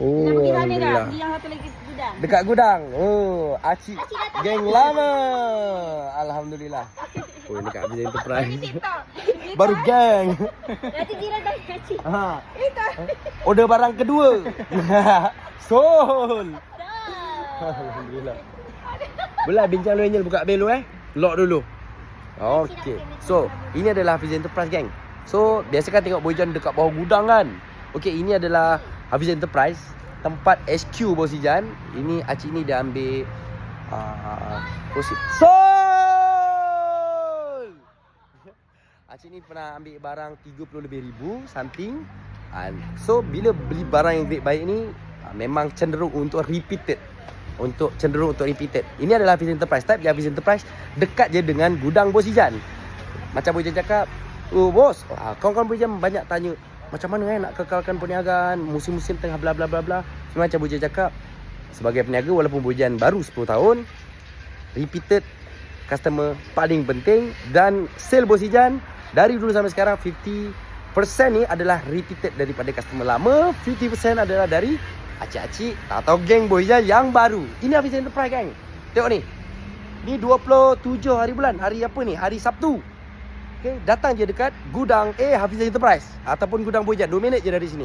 Oh, Dah pergi sana dah. alhamdulillah. Pergi yang satu lagi gudang. Dekat gudang. Oh, Acik datang. geng lama. Alhamdulillah. Oh, ini dekat Hafiz Ini Enterprise. Baru geng. Nanti Zira dah kacik. Ha. Itu. Order barang kedua. Sol. Alhamdulillah. Boleh bincang lu Angel buka bel lu eh. Lock dulu. Okey. So, ini adalah Hafiz Enterprise gang. So, biasa kan tengok Boyjan dekat bawah gudang kan. Okey, ini adalah Hafiz Enterprise, tempat HQ Bos Ijan. Ini Acik ni dia ambil uh, proceed. Sol! Acik ni pernah ambil barang 30 lebih ribu something. And so bila beli barang yang grade baik ni uh, memang cenderung untuk repeated untuk cenderung untuk repeated. Ini adalah Hafiz Enterprise. Type Hafiz Enterprise dekat je dengan gudang Bos Ijan. Macam Bos Ijan cakap, "Oh bos, ah, kawan-kawan Bos Ijan banyak tanya macam mana eh nak kekalkan perniagaan musim-musim tengah bla bla bla bla." Macam Bos Ijan cakap, sebagai peniaga walaupun Bos Ijan baru 10 tahun, repeated customer paling penting dan sale Bos Ijan dari dulu sampai sekarang 50% ni adalah repeated daripada customer lama, 50% adalah dari acik-acik atau geng Bos Ijan yang baru. Ini Hafiz Enterprise gang. Tengok ni. Ni 27 hari bulan. Hari apa ni? Hari Sabtu. Okay, datang je dekat gudang A Hafiz Enterprise ataupun gudang Bos Ijan. 2 minit je dari sini.